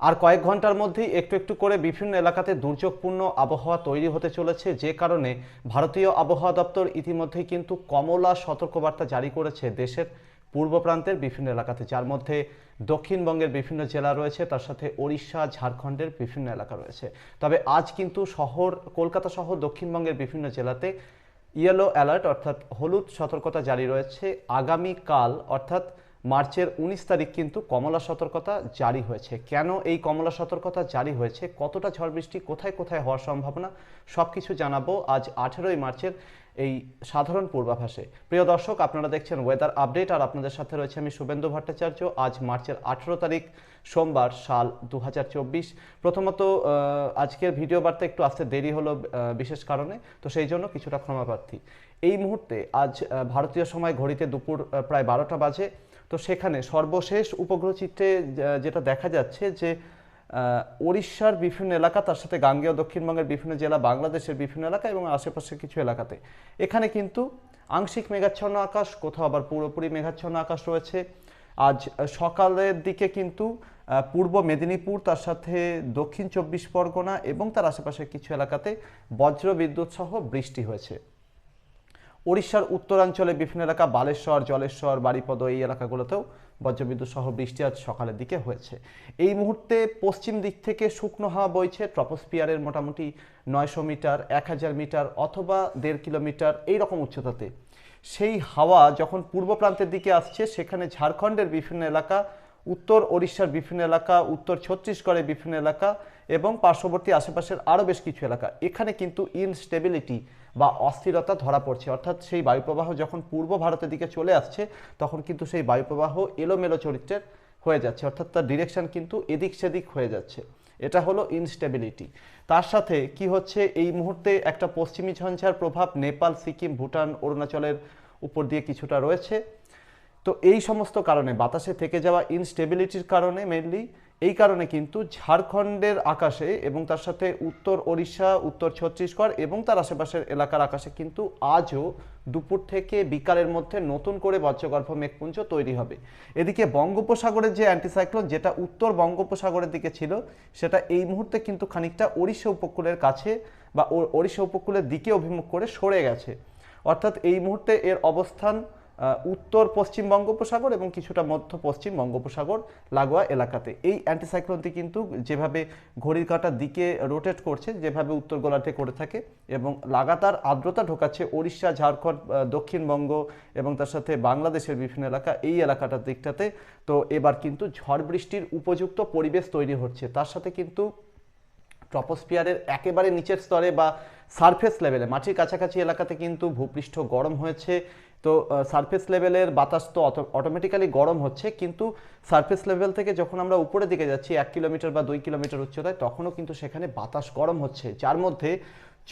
আর কয়েক ঘণ্টার মধ্যেই একটু একটু করে বিভিন্ন এলাকাতে দুর্যোগপূর্ণ আবহাওয়া তৈরি হতে চলেছে, যে কারণে ভারতীয় আবহাওয়া দপ্তর ইতিমধ্যেই কিন্তু কমলা সতর্কবার্তা জারি করেছে দেশের পূর্ব প্রান্তের বিভিন্ন এলাকাতে। যার মধ্যে দক্ষিণবঙ্গের বিভিন্ন জেলা রয়েছে, তার সাথে ওড়িশা, ঝাড়খণ্ডের বিভিন্ন এলাকা রয়েছে। তবে আজ কিন্তু শহর, কলকাতা সহ দক্ষিণবঙ্গের বিভিন্ন জেলাতে ইয়েলো অ্যালার্ট অর্থাৎ হলুদ সতর্কতা জারি রয়েছে। আগামীকাল অর্থাৎ মার্চের উনিশ তারিখ কিন্তু কমলা সতর্কতা জারি হয়েছে। কেন এই কমলা সতর্কতা জারি হয়েছে? কতটা ঝড় বৃষ্টি, কোথায় কোথায় হওয়ার সম্ভাবনা? সব কিছু জানাব আজ আঠেরোই মার্চের এই সাধারণ পূর্বাভাসে। প্রিয় দর্শক, আপনারা দেখছেন ওয়েদার আপডেট আর আপনাদের সাথে রয়েছে আমি শুভেন্দু ভট্টাচার্য। আজ মার্চের আঠেরো তারিখ, সোমবার, সাল দু হাজার চব্বিশ। প্রথমত আজকের ভিডিও বার্তা একটু আসতে দেরি হলো বিশেষ কারণে। তো সেই জন্য কিছুটা ক্ষমাপ্রার্থী। এই মুহূর্তে আজ ভারতীয় সময় ঘড়িতে দুপুর প্রায় বারোটা বাজে। তো সেখানে সর্বশেষ উপগ্রহ চিত্রে যেটা দেখা যাচ্ছে যে ওড়িশার বিভিন্ন এলাকা, তার সাথে গাঙ্গেয় দক্ষিণবঙ্গের বিভিন্ন জেলা, বাংলাদেশের বিভিন্ন এলাকা এবং আশেপাশের কিছু এলাকাতে। এখানে কিন্তু আংশিক মেঘাচ্ছন্ন আকাশ, কোথাও আবার পুরোপুরি মেঘাচ্ছন্ন আকাশ রয়েছে। আজ সকালের দিকে কিন্তু পূর্ব মেদিনীপুর, তার সাথে দক্ষিণ চব্বিশ পরগনা এবং তার আশেপাশের কিছু এলাকাতে বজ্র বিদ্যুৎ সহ বৃষ্টি হয়েছে। ওড়িশার উত্তরাঞ্চলে বিভিন্ন এলাকা, বালেশ্বর, জলেশ্বর বাড়িপদ এই এলাকাগুলোতেও বজ্রবিদ্যুৎ সহ বৃষ্টি আজ সকালের দিকে হয়েছে। এই মুহূর্তে পশ্চিম দিক থেকে শুকনো হাওয়া বইছে ট্রপোস্পিয়ারের মোটামুটি নয়শো মিটার, এক হাজার মিটার অথবা দেড় কিলোমিটার এই রকম উচ্চতাতে। সেই হাওয়া যখন পূর্ব প্রান্তের দিকে আসছে, সেখানে ঝাড়খণ্ডের বিভিন্ন এলাকা, উত্তর ওড়িশার বিভিন্ন এলাকা, উত্তর ছত্তিশগড়ের বিভিন্ন এলাকা এবং পার্শ্ববর্তী আশেপাশের আরও বেশ কিছু এলাকা। এখানে কিন্তু ইনস্টেবিলিটি বা অস্থিরতা ধরা পড়ছে। অর্থাৎ সেই বায়ুপ্রবাহ যখন পূর্ব ভারতের দিকে চলে আসছে, তখন কিন্তু সেই বায়ুপ্রবাহ এলোমেলো চরিত্রের হয়ে যাচ্ছে। অর্থাৎ তার ডিরেকশন কিন্তু এদিক সেদিক হয়ে যাচ্ছে। এটা হলো ইনস্টেবিলিটি তার সাথে কি হচ্ছে? এই মুহূর্তে একটা পশ্চিমী ঝঞ্ঝার প্রভাব নেপাল, সিকিম, ভুটান, অরুণাচলের উপর দিয়ে কিছুটা রয়েছে। তো এই সমস্ত কারণে বাতাসে থেকে যাওয়া ইনস্টেবিলিটির কারণে মেনলি এই কারণে কিন্তু ঝাড়খণ্ডের আকাশে এবং তার সাথে উত্তর ওড়িশা, উত্তর ছত্তিশগড় এবং তার আশেপাশের এলাকার আকাশে কিন্তু আজও দুপুর থেকে বিকালের মধ্যে নতুন করে বজ্রগর্ভ মেঘপুঞ্জ তৈরি হবে। এদিকে বঙ্গোপসাগরের যে অ্যান্টিসাইক্লোন যেটা উত্তর বঙ্গোপসাগরের দিকে ছিল, সেটা এই মুহূর্তে কিন্তু খানিকটা ওড়িশা উপকূলের কাছে বা ওড়িশা উপকূলের দিকে অভিমুখ করে সরে গেছে। অর্থাৎ এই মুহূর্তে এর অবস্থান উত্তর পশ্চিম বঙ্গোপসাগর এবং কিছুটা মধ্য পশ্চিম বঙ্গোপসাগর লাগোয়া এলাকাতে। এই অ্যান্টিসাইক্লোনটি কিন্তু যেভাবে ঘড়ির কাঁটার দিকে রোটেট করছে, যেভাবে উত্তর গোলার্ধে করে থাকে এবং লাগাতার আর্দ্রতা ঢোকাচ্ছে ওড়িশা, ঝাড়খণ্ড দক্ষিণবঙ্গ এবং তার সাথে বাংলাদেশের বিভিন্ন এলাকা, এই এলাকাটার দিকটাতে। তো এবার কিন্তু ঝড় বৃষ্টির উপযুক্ত পরিবেশ তৈরি হচ্ছে। তার সাথে কিন্তু ট্রপোস্পিয়ারের একেবারে নিচের স্তরে বা সারফেস লেভেলে, মাটির কাছাকাছি এলাকাতে কিন্তু ভূপৃষ্ঠ গরম হয়েছে। তো সারফেস লেভেলের বাতাস তো অটোমেটিক্যালি গরম হচ্ছে, কিন্তু সারফেস লেভেল থেকে যখন আমরা উপরের দিকে যাচ্ছি, এক কিলোমিটার বা দুই কিলোমিটার উচ্চতায়, তখনও কিন্তু সেখানে বাতাস গরম হচ্ছে, যার মধ্যে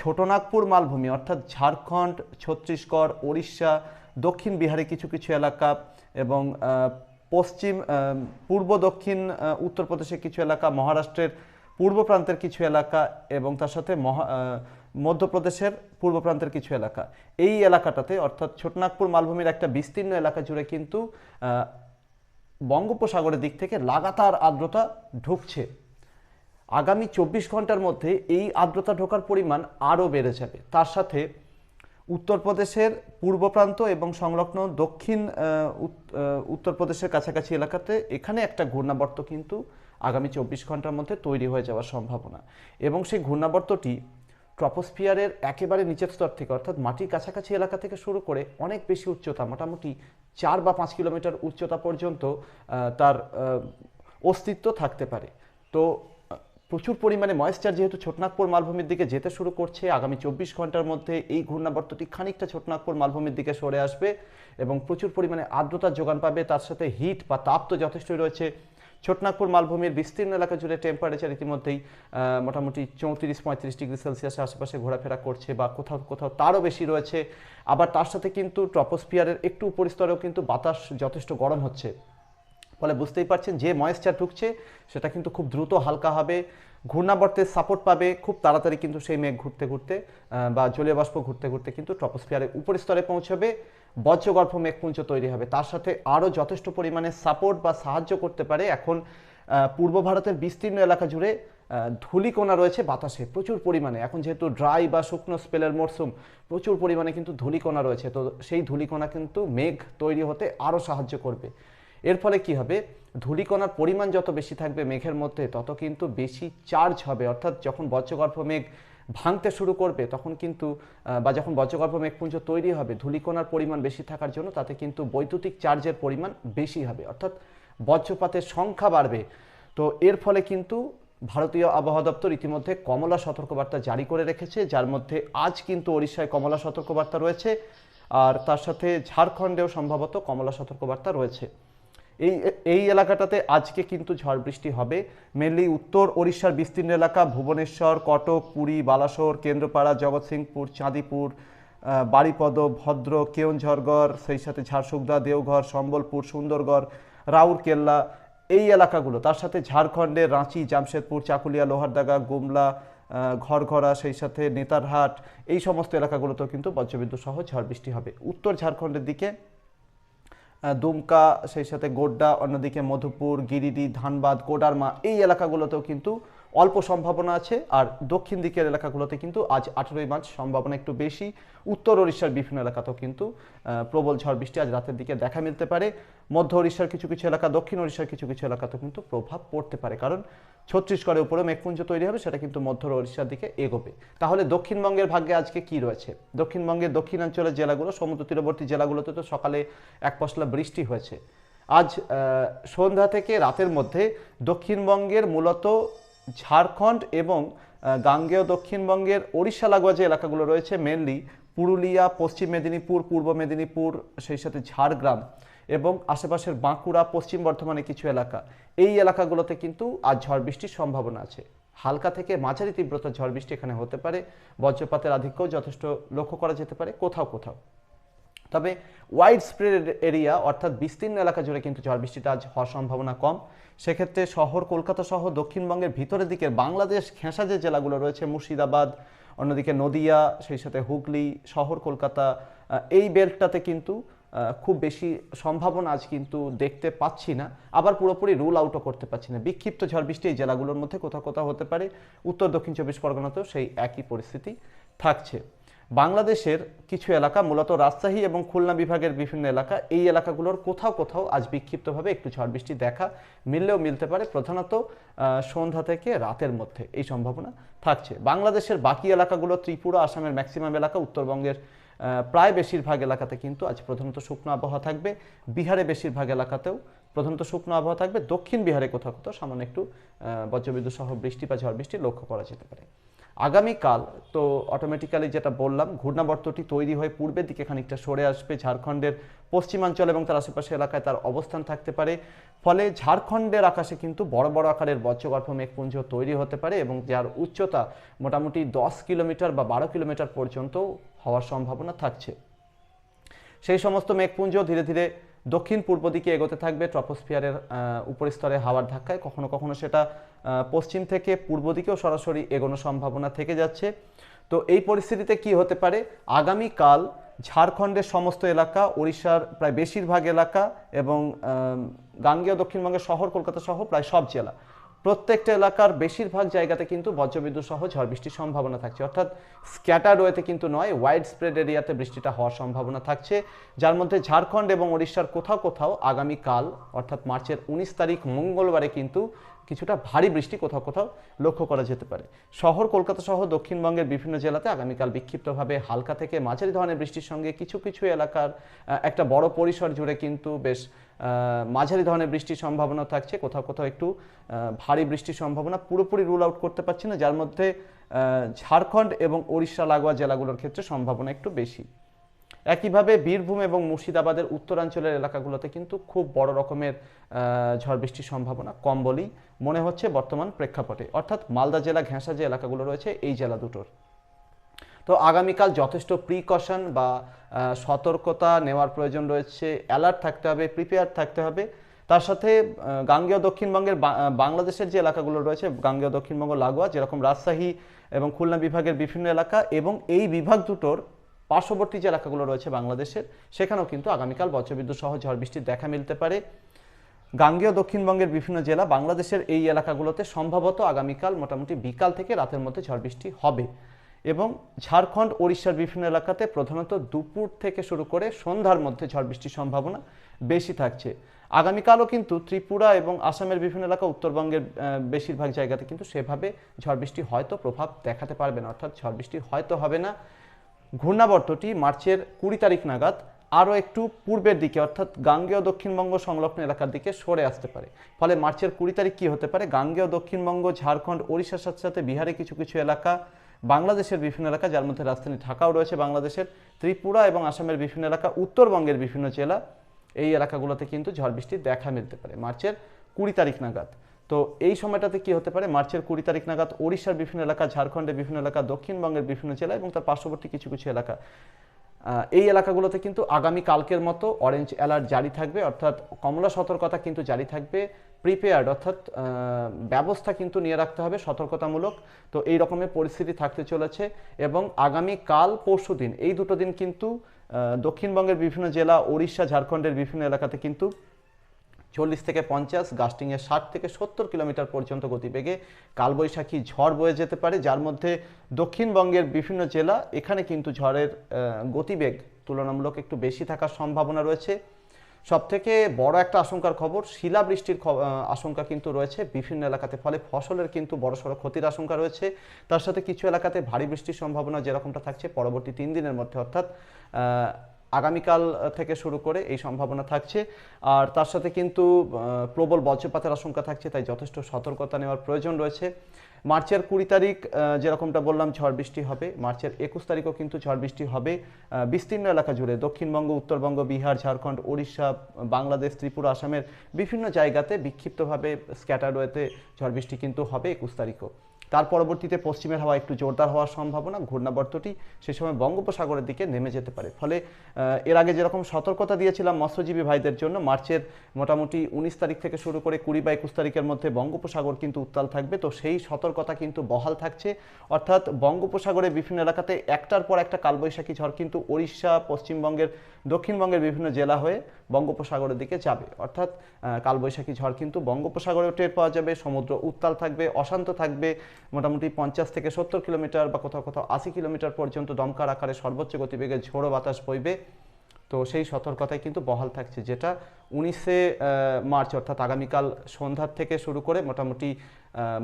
ছোটনাগপুর মালভূমি, অর্থাৎ ঝাড়খণ্ড, ছত্তিশগড়, ওড়িশা, দক্ষিণ বিহারে কিছু কিছু এলাকা এবং পশ্চিম পূর্ব দক্ষিণ উত্তরপ্রদেশের কিছু এলাকা, মহারাষ্ট্রের পূর্ব প্রান্তের কিছু এলাকা এবং তার সাথে মহা মধ্যপ্রদেশের পূর্ব প্রান্তের কিছু এলাকা। এই এলাকাটাতে, অর্থাৎ ছোটনাগপুর মালভূমির একটা বিস্তীর্ণ এলাকা জুড়ে কিন্তু বঙ্গোপসাগরের দিক থেকে লাগাতার আর্দ্রতা ঢুকছে। আগামী চব্বিশ ঘণ্টার মধ্যে এই আর্দ্রতা ঢোকার পরিমাণ আরও বেড়ে যাবে। তার সাথে উত্তরপ্রদেশের পূর্ব প্রান্ত এবং সংলগ্ন দক্ষিণ উত্তরপ্রদেশের কাছাকাছি এলাকাতে এখানে একটা ঘূর্ণাবর্ত কিন্তু আগামী চব্বিশ ঘণ্টার মধ্যে তৈরি হয়ে যাওয়ার সম্ভাবনা। এবং সেই ঘূর্ণাবর্তটি ট্রপোস্ফিয়ারের একেবারে নিচের স্তর থেকে, অর্থাৎ মাটির কাছাকাছি এলাকা থেকে শুরু করে অনেক বেশি উচ্চতা, মোটামুটি চার বা পাঁচ কিলোমিটার উচ্চতা পর্যন্ত তার অস্তিত্ব থাকতে পারে। তো প্রচুর পরিমাণে ময়েশ্চার যেহেতু ছোটনাগপুর মালভূমির দিকে যেতে শুরু করছে, আগামী চব্বিশ ঘণ্টার মধ্যে এই ঘূর্ণাবর্তটি খানিকটা ছোটনাগপুর মালভূমির দিকে সরে আসবে এবং প্রচুর পরিমাণে আর্দ্রতার যোগান পাবে, তার সাথে হিট বা তাপ তো যথেষ্টই রয়েছে। ছোটনাগপুর মালভূমির বিস্তীর্ণ এলাকা জুড়ে টেম্পারেচার ইতিমধ্যেই মোটামুটি চৌত্রিশ পঁয়ত্রিশ ডিগ্রি সেলসিয়াসের আশেপাশে ঘোরাফেরা করছে বা কোথাও কোথাও তারও বেশি রয়েছে। আবার তার সাথে কিন্তু ট্রপোস্ফিয়ারের একটু উপরিস্তরেও কিন্তু বাতাস যথেষ্ট গরম হচ্ছে। ফলে বুঝতেই পারছেন যে ময়েশ্চার ঢুকছে, সেটা কিন্তু খুব দ্রুত হালকা হবে। ঘূর্ণাবর্তের সাপোর্ট পাবে খুব তাড়াতাড়ি কিন্তু সেই মেঘ ঘুরতে ঘুরতে বা জলীয় বাষ্প ঘুরতে ঘুরতে কিন্তু ট্রপোস্ফিয়ারের উপরিস্তরে পৌঁছবে। বজ্রগর্ভ মেঘপুঞ্জ তৈরি হবে। তার সাথে আরও যথেষ্ট পরিমাণে সাপোর্ট বা সাহায্য করতে পারে। এখন পূর্ব ভারতের বিস্তীর্ণ এলাকা জুড়ে ধূলিকণা রয়েছে বাতাসে প্রচুর পরিমাণে। এখন যেহেতু ড্রাই বা শুকনো স্পেলের মরশুম প্রচুর পরিমাণে কিন্তু ধূলিকণা রয়েছে। তো সেই ধূলিকণা কিন্তু মেঘ তৈরি হতে আরও সাহায্য করবে। এর ফলে কি হবে? ধূলিকণার পরিমাণ যত বেশি থাকবে মেঘের মধ্যে, তত কিন্তু বেশি চার্জ হবে। অর্থাৎ যখন বজ্রগর্ভ মেঘ ভাঙতে শুরু করবে, তখন কিন্তু বা যখন বজ্রগর্ভ মেঘপুঞ্জ তৈরি হবে, ধূলিকণার পরিমাণ বেশি থাকার জন্য তাতে কিন্তু বৈদ্যুতিক চার্জের পরিমাণ বেশি হবে। অর্থাৎ বজ্রপাতের সংখ্যা বাড়বে। তো এর ফলে কিন্তু ভারতীয় আবহাওয়া দপ্তর ইতিমধ্যে কমলা সতর্কবার্তা জারি করে রেখেছে, যার মধ্যে আজ কিন্তু ওড়িশায় কমলা সতর্কবার্তা রয়েছে, আর তার সাথে ঝাড়খণ্ডেও সম্ভবত কমলা সতর্কবার্তা রয়েছে। এই এই এলাকাটাতে আজকে কিন্তু ঝড় বৃষ্টি হবে। মেনলি উত্তর ওড়িশার বিস্তীর্ণ এলাকা ভুবনেশ্বর কটক পুরী বালাসোর কেন্দ্রপাড়া জগৎসিংপুর চাঁদিপুর আহ, বারিপদ ভদ্র কেওনঝড়গড় সেই সাথে ঝাড়সুগদা দেওঘর সম্বলপুর সুন্দরগড় রাউরকেল্লা এই এলাকাগুলো। তার সাথে ঝাড়খণ্ডের রাঁচি জামশেদপুর চাকুলিয়া লোহারদাগা গুমলা ঘরঘরা সেই সাথে নেতারহাট এই সমস্ত এলাকাগুলোতেও কিন্তু বজ্রবিদ্যুৎ সহ ঝড় বৃষ্টি হবে। উত্তর ঝাড়খণ্ডের দিকে দুমকা সেই সাথে গোড্ডা অন্যদিকে মধুপুর গিরিডি ধানবাদ কোডারমা এই এলাকাগুলোতেও কিন্তু অল্প সম্ভাবনা আছে, আর দক্ষিণ দিকের এলাকাগুলোতে কিন্তু আজ আঠেরোই মার্চ সম্ভাবনা একটু বেশি। উত্তর ওড়িশার বিভিন্ন এলাকাতেও কিন্তু প্রবল ঝড় বৃষ্টি আজ রাতের দিকে দেখা মিলতে পারে। মধ্য ওড়িশার কিছু কিছু এলাকা, দক্ষিণ ওড়িশার কিছু কিছু এলাকাতেও কিন্তু প্রভাব পড়তে পারে। কারণ ছত্তিশগড়ের উপরে মেঘপুঞ্জ তৈরি হবে, সেটা কিন্তু মধ্য ওড়িশার দিকে এগোবে। তাহলে দক্ষিণবঙ্গের ভাগ্যে আজকে কি রয়েছে? দক্ষিণবঙ্গের দক্ষিণাঞ্চলের জেলাগুলো, সমুদ্র তীরবর্তী জেলাগুলোতে তো সকালে এক পশলা বৃষ্টি হয়েছে। আজ সন্ধ্যা থেকে রাতের মধ্যে দক্ষিণবঙ্গের মূলত ঝাড়খণ্ড এবং গাঙ্গেয় দক্ষিণবঙ্গের ওড়িশা লাগোয়া যে এলাকাগুলো রয়েছে মেনলি পুরুলিয়া, পশ্চিম মেদিনীপুর, পূর্ব মেদিনীপুর, সেই সাথে ঝাড়গ্রাম এবং আশেপাশের বাঁকুড়া, পশ্চিম বর্ধমানে কিছু এলাকা। এই এলাকাগুলোতে কিন্তু আজ ঝড় বৃষ্টির সম্ভাবনা আছে। হালকা থেকে মাঝারি তীব্রতার ঝড় বৃষ্টি এখানে হতে পারে। বজ্রপাতের আধিক্যও যথেষ্ট লক্ষ্য করা যেতে পারে, কোথাও কোথাও। তবে ওয়াইড স্প্রেড এরিয়া অর্থাৎ বিস্তীর্ণ এলাকা জুড়ে কিন্তু ঝড় বৃষ্টিটা আজ হওয়ার সম্ভাবনা কম। সেক্ষেত্রে শহর, কলকাতা সহ দক্ষিণবঙ্গের ভিতরের দিকের বাংলাদেশ ঘেঁষা যে জেলাগুলো রয়েছে, মুর্শিদাবাদ, অন্যদিকে নদিয়া, সেই সাথে হুগলি, শহর, কলকাতা এই বেল্টটাতে কিন্তু খুব বেশি সম্ভাবনা আজ কিন্তু দেখতে পাচ্ছি না। আবার পুরোপুরি রুল আউটও করতে পারছি না। বিক্ষিপ্ত ঝড় বৃষ্টি এই জেলাগুলোর মধ্যে কোথাও কোথাও হতে পারে। উত্তর, দক্ষিণ চব্বিশ পরগনাতেও সেই একই পরিস্থিতি থাকছে। বাংলাদেশের কিছু এলাকা, মূলত রাজশাহী এবং খুলনা বিভাগের বিভিন্ন এলাকা, এই এলাকাগুলোর কোথাও কোথাও আজ বিক্ষিপ্তভাবে একটু ঝড় বৃষ্টি দেখা মিললেও মিলতে পারে। প্রধানত সন্ধ্যা থেকে রাতের মধ্যে এই সম্ভাবনা থাকছে। বাংলাদেশের বাকি এলাকাগুলো, ত্রিপুরা, আসামের ম্যাক্সিমাম এলাকা, উত্তরবঙ্গের প্রায় বেশিরভাগ এলাকাতে কিন্তু আজ প্রধানত শুকনো আবহাওয়া থাকবে। বিহারে বেশিরভাগ এলাকাতেও প্রধানত শুকনো আবহাওয়া থাকবে। দক্ষিণ বিহারে কোথাও কোথাও সামান্য একটু বজ্রবিদ্যুৎ সহ বৃষ্টি বা ঝড় বৃষ্টি লক্ষ্য করা যেতে পারে। আগামীকাল তো অটোমেটিক্যালি যেটা বললাম, ঘূর্ণাবর্তটি তৈরি হয়ে পূর্বের দিকে খানিকটা সরে আসবে ঝাড়খণ্ডের পশ্চিমাঞ্চল এবং তার আশেপাশে এলাকায় তার অবস্থান থাকতে পারে। ফলে ঝাড়খণ্ডের আকাশে কিন্তু বড় বড় আকারের বজ্রগর্ভ মেঘপুঞ্জ তৈরি হতে পারে এবং যার উচ্চতা মোটামুটি দশ কিলোমিটার বা বারো কিলোমিটার পর্যন্ত হওয়ার সম্ভাবনা থাকছে। সেই সমস্ত মেঘপুঞ্জ ধীরে ধীরে দক্ষিণ পূর্ব দিকে এগোতে থাকবে ট্রপোস্ফিয়ারের উপরিস্তরে হাওয়ার ধাক্কায়। কখনো কখনো সেটা পশ্চিম থেকে পূর্ব দিকেও সরাসরি এগোনো সম্ভাবনা থেকে যাচ্ছে। তো এই পরিস্থিতিতে কি হতে পারে? আগামীকাল ঝাড়খণ্ডের সমস্ত এলাকা, ওড়িশার প্রায় বেশিরভাগ এলাকা এবং গাঙ্গেয় দক্ষিণবঙ্গের শহর, কলকাতা সহ প্রায় সব জেলা প্রত্যেকটা এলাকার বেশিরভাগ জায়গাতে কিন্তু বজ্রবিদ্যুৎ সহ ঝড় বৃষ্টির সম্ভাবনা থাকছে। অর্থাৎ স্ক্যাটার ওয়েতে কিন্তু নয়, ওয়াইড স্প্রেড এরিয়াতে বৃষ্টিটা হওয়ার সম্ভাবনা থাকছে। যার মধ্যে ঝাড়খণ্ড এবং ওড়িশার কোথাও কোথাও আগামীকাল অর্থাৎ মার্চের উনিশ তারিখ মঙ্গলবারে কিন্তু কিছুটা ভারী বৃষ্টি কোথাও কোথাও লক্ষ্য করা যেতে পারে। শহর কলকাতা সহ দক্ষিণবঙ্গের বিভিন্ন জেলাতে আগামীকাল বিক্ষিপ্তভাবে হালকা থেকে মাঝারি ধরনের বৃষ্টির সঙ্গে কিছু কিছু এলাকার একটা বড় পরিসর জুড়ে কিন্তু বেশ মাঝারি ধরনের বৃষ্টির সম্ভাবনা থাকছে। কোথাও কোথাও একটু ভারী বৃষ্টির সম্ভাবনা। পুরোপুরি রুল আউট করতে পারছি না, যার মধ্যে ঝাড়খণ্ড এবং ওড়িশা লাগোয়া জেলাগুলোর ক্ষেত্রে সম্ভাবনা একটু বেশি। একইভাবে বীরভূম এবং মুর্শিদাবাদের উত্তরাঞ্চলের এলাকাগুলোতে কিন্তু খুব বড় রকমের ঝড় বৃষ্টির সম্ভাবনা কম বলেই মনে হচ্ছে বর্তমান প্রেক্ষাপটে। অর্থাৎ মালদা জেলা, ঘেঁষা যে এলাকাগুলো রয়েছে, এই জেলা দুটোর। তো আগামীকাল যথেষ্ট প্রিকশন বা সতর্কতা নেওয়ার প্রয়োজন রয়েছে। অ্যালার্ট থাকতে হবে প্রিপেয়ার থাকতে হবে। তার সাথে গাঙ্গেয় দক্ষিণবঙ্গের বাংলাদেশের যে এলাকাগুলো রয়েছে, গাঙ্গেয় দক্ষিণবঙ্গ, লাগোয়া, যেরকম রাজশাহী এবং খুলনা বিভাগের বিভিন্ন এলাকা এবং এই বিভাগ দুটোর পার্শ্ববর্তী যে এলাকাগুলো রয়েছে বাংলাদেশের, সেখানেও কিন্তু আগামীকাল বজ্রবিদ্যুৎ সহ ঝড় বৃষ্টির দেখা মিলতে পারে। গাঙ্গেয় দক্ষিণবঙ্গের বিভিন্ন জেলা বাংলাদেশের এই এলাকাগুলোতে সম্ভবত আগামীকাল মোটামুটি বিকাল থেকে রাতের মধ্যে ঝড় বৃষ্টি হবে। এবং ঝাড়খণ্ড, ওড়িশার বিভিন্ন এলাকাতে প্রধানত দুপুর থেকে শুরু করে সন্ধ্যার মধ্যে ঝড় বৃষ্টির সম্ভাবনা বেশি থাকছে। আগামীকালও কিন্তু ত্রিপুরা এবং আসামের বিভিন্ন এলাকা উত্তরবঙ্গের বেশিরভাগ জায়গাতে কিন্তু সেভাবে ঝড় বৃষ্টি হয়তো প্রভাব দেখাতে পারবে না, অর্থাৎ ঝড় বৃষ্টি হয়তো হবে না। ঘূর্ণাবর্তটি মার্চের কুড়ি তারিখ নাগাদ আরও একটু পূর্বের দিকে, অর্থাৎ গাঙ্গেয় দক্ষিণবঙ্গ সংলগ্ন এলাকার দিকে সরে আসতে পারে। ফলে মার্চের কুড়ি তারিখ কী হতে পারে? গাঙ্গেয় দক্ষিণবঙ্গ, ঝাড়খণ্ড, ওড়িশার সাথে সাথে বিহারে কিছু কিছু এলাকা বাংলাদেশের বিভিন্ন এলাকা, যার মধ্যে রাজধানী ঢাকাও রয়েছে বাংলাদেশের, ত্রিপুরা এবং আসামের বিভিন্ন এলাকা, উত্তরবঙ্গের বিভিন্ন জেলা, এই এলাকাগুলোতে কিন্তু ঝড় বৃষ্টির দেখা মিলতে পারে। মার্চের কুড়ি তারিখ নাগাদ। তো এই সময়টাতে কি হতে পারে? মার্চের কুড়ি তারিখ নাগাদ ওড়িশার বিভিন্ন এলাকা, ঝাড়খণ্ডের বিভিন্ন এলাকা, দক্ষিণবঙ্গের বিভিন্ন জেলা এবং তার পার্শ্ববর্তী কিছু কিছু এলাকা। এই এলাকাগুলোতে কিন্তু আগামী কালকের মতো অরেঞ্জ অ্যালার্ট জারি থাকবে, অর্থাৎ কমলা সতর্কতা কিন্তু জারি থাকবে। প্রিপেয়ার্ড অর্থাৎ ব্যবস্থা কিন্তু নিয়ে রাখতে হবে সতর্কতামূলক। তো এই রকমের পরিস্থিতি থাকতে চলেছে এবং আগামী কাল পরশু দিন, এই দুটো দিন কিন্তু দক্ষিণবঙ্গের বিভিন্ন জেলা, ওড়িশা, ঝাড়খণ্ডের বিভিন্ন এলাকাতে কিন্তু চল্লিশ থেকে পঞ্চাশ গাস্টিংয়ে ষাট থেকে সত্তর কিলোমিটার পর্যন্ত গতিবেগে কালবৈশাখী ঝড় বয়ে যেতে পারে, যার মধ্যে দক্ষিণবঙ্গের বিভিন্ন জেলা, এখানে কিন্তু ঝড়ের গতিবেগ তুলনামূলক একটু বেশি থাকার সম্ভাবনা রয়েছে। সবথেকে বড় একটা আশঙ্কার খবর, শিলাবৃষ্টির আশঙ্কা কিন্তু রয়েছে বিভিন্ন এলাকাতে, ফলে ফসলের কিন্তু বড়সড় ক্ষতির আশঙ্কা রয়েছে। তার সাথে কিছু এলাকাতে ভারী বৃষ্টির সম্ভাবনা যেরকমটা থাকছে, পরবর্তী তিন দিনের মধ্যে অর্থাৎ আগামীকাল থেকে শুরু করে এই সম্ভাবনা থাকছে। আর তার সাথে কিন্তু প্রবল বজ্রপাতের আশঙ্কা থাকছে, তাই যথেষ্ট সতর্কতা নেওয়ার প্রয়োজন রয়েছে। মার্চের কুড়ি তারিখ যেরকমটা বললাম ঝড় বৃষ্টি হবে। মার্চের একুশ তারিখও কিন্তু ঝড় বৃষ্টি হবে। বিস্তীর্ণ এলাকা জুড়ে দক্ষিণবঙ্গ, উত্তরবঙ্গ, বিহার, ঝাড়খণ্ড, ওড়িশা, বাংলাদেশ, ত্রিপুরা, আসামের বিভিন্ন জায়গাতে বিক্ষিপ্তভাবে স্ক্যাটারওয়েতে ঝড় বৃষ্টি কিন্তু হবে একুশ তারিখও। তার পরবর্তীতে পশ্চিমের হাওয়া একটু জোরদার হওয়ার সম্ভাবনা, ঘূর্ণাবর্তটি সে সময় বঙ্গোপসাগরের দিকে নেমে যেতে পারে। ফলে এর আগে যেরকম সতর্কতা দিয়েছিলাম মৎস্যজীবী ভাইদের জন্য, মার্চের মোটামুটি উনিশ তারিখ থেকে শুরু করে কুড়ি বা একুশ তারিখের মধ্যে বঙ্গোপসাগর কিন্তু উত্তাল থাকবে। তো সেই সতর্কতা কিন্তু বহাল থাকছে। অর্থাৎ বঙ্গোপসাগরের বিভিন্ন এলাকাতে একটার পর একটা কালবৈশাখী ঝড় কিন্তু ওড়িশা, পশ্চিমবঙ্গের, দক্ষিণবঙ্গের বিভিন্ন জেলা হয়ে বঙ্গোপসাগরের দিকে যাবে। অর্থাৎ কালবৈশাখী ঝড় কিন্তু বঙ্গোপসাগরেও টের পাওয়া যাবে, সমুদ্র উত্তাল থাকবে, অশান্ত থাকবে। মোটামুটি পঞ্চাশ থেকে সত্তর কিলোমিটার বা কোথাও কোথাও আশি কিলোমিটার পর্যন্ত দমকার আকারে সর্বোচ্চ গতিবেগে ঝোড়ো বাতাস বইবে। তো সেই সতর্কতায় কিন্তু বহাল থাকছে, যেটা উনিশে মার্চ, অর্থাৎ আগামীকাল সন্ধ্যার থেকে শুরু করে মোটামুটি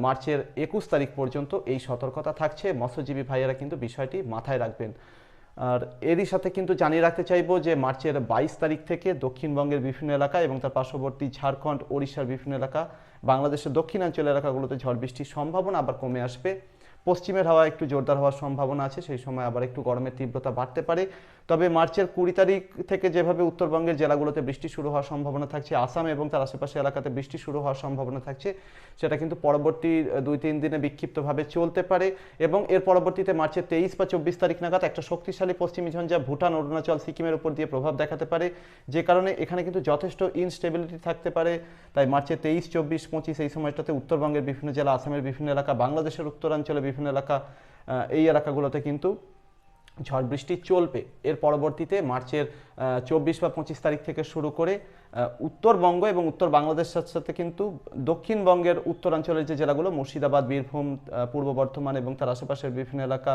মার্চের একুশ তারিখ পর্যন্ত এই সতর্কতা থাকছে। মৎস্যজীবী ভাইয়েরা কিন্তু বিষয়টি মাথায় রাখবেন। আর এরই সাথে কিন্তু জানিয়ে রাখতে চাইব যে মার্চের বাইশ তারিখ থেকে দক্ষিণবঙ্গের বিভিন্ন এলাকা এবং তার পার্শ্ববর্তী ঝাড়খণ্ড, ওড়িশার বিভিন্ন এলাকা, বাংলাদেশের দক্ষিণাঞ্চল এলাকাগুলোতে ঝড় বৃষ্টির সম্ভাবনা আবার কমে আসবে। পশ্চিমের হাওয়া একটু জোরদার হওয়ার সম্ভাবনা আছে, সেই সময় আবার একটু গরমের তীব্রতা বাড়তে পারে। তবে মার্চের কুড়ি তারিখ থেকে যেভাবে উত্তরবঙ্গের জেলাগুলোতে বৃষ্টি শুরু হওয়ার সম্ভাবনা থাকছে, আসাম এবং তার আশেপাশে এলাকাতে বৃষ্টি শুরু হওয়ার সম্ভাবনা থাকছে, সেটা কিন্তু পরবর্তী দুই তিন দিনে বিক্ষিপ্তভাবে চলতে পারে এবং এর পরবর্তীতে মার্চের তেইশ বা চব্বিশ তারিখ নাগাদ একটা শক্তিশালী পশ্চিমী ঝঞ্ঝা ভুটান, অরুণাচল, সিকিমের উপর দিয়ে প্রভাব দেখাতে পারে, যে কারণে এখানে কিন্তু যথেষ্ট ইনস্টেবিলিটি থাকতে পারে। তাই মার্চের তেইশ, চব্বিশ, পঁচিশ এই সময়টাতে উত্তরবঙ্গের বিভিন্ন জেলা, আসামের বিভিন্ন এলাকা, বাংলাদেশের উত্তরাঞ্চলে বিভিন্ন এলাকা এই এলাকাগুলোতে কিন্তু ঝড় বৃষ্টি চলবে। এর পরবর্তীতে মার্চের চব্বিশ বা পঁচিশ তারিখ থেকে শুরু করে উত্তরবঙ্গ এবং উত্তর বাংলাদেশের সাথে সাথে কিন্তু দক্ষিণবঙ্গের উত্তরাঞ্চলের যে জেলাগুলো, মুর্শিদাবাদ, বীরভূম পূর্ব বর্ধমান এবং তার আশেপাশের বিভিন্ন এলাকা,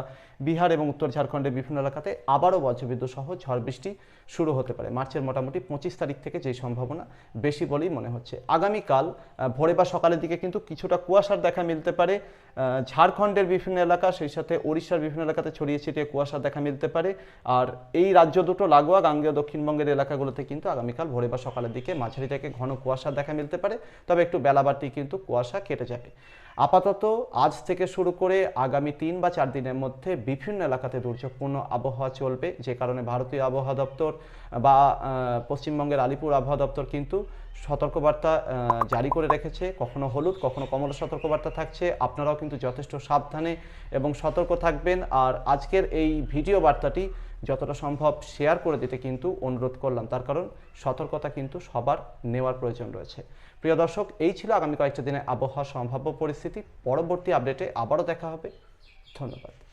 বিহার এবং উত্তর ঝাড়খণ্ডের বিভিন্ন এলাকাতে আবারও বজ্রবিদ্যুৎ সহ ঝড় বৃষ্টি শুরু হতে পারে। মার্চের মোটামুটি পঁচিশ তারিখ থেকে যেই সম্ভাবনা বেশি বলেই মনে হচ্ছে। আগামীকাল ভোরে বা সকালের দিকে কিন্তু কিছুটা কুয়াশার দেখা মিলতে পারে। ঝাড়খণ্ডের বিভিন্ন এলাকা, সেই সাথে ওড়িশার বিভিন্ন এলাকাতে ছড়িয়ে ছিটিয়ে কুয়াশার দেখা মিলতে পারে। আর এই রাজ্য দুটো, লাগোয়া, গাঙ্গেয়, দক্ষিণবঙ্গের এলাকাগুলোতে কিন্তু আগামীকাল ভোরে বা সকালের দিকে মাঝারি থেকে ঘন কুয়াশা দেখা মিলতে পারে, তবে একটু বেলা বাড়তেই কিন্তু কুয়াশা কেটে যাবে। আপাতত আজ থেকে শুরু করে আগামী তিন বা চার দিনের মধ্যে বিভিন্ন এলাকাতে দুর্যোগপূর্ণ আবহাওয়া চলবে, যে কারণে ভারতীয় আবহাওয়া দপ্তর বা পশ্চিমবঙ্গের আলিপুর আবহাওয়া দপ্তর কিন্তু সতর্কবার্তা জারি করে রেখেছে। কখনো হলুদ, কখনো কমলা সতর্কবার্তা থাকছে। আপনারাও কিন্তু যথেষ্ট সাবধানে এবং সতর্ক থাকবেন। আর আজকের এই ভিডিও বার্তাটি যতটা সম্ভব শেয়ার করে দিতে কিন্তু অনুরোধ করলাম। তার কারণ সতর্কতা কিন্তু সবার নেওয়ার প্রয়োজন রয়েছে। প্রিয় দর্শক, এই ছিল আগামী কয়েকটা দিনে আবহাওয়া সম্ভাব্য পরিস্থিতি। পরবর্তী আপডেটে আবারও দেখা হবে। ধন্যবাদ।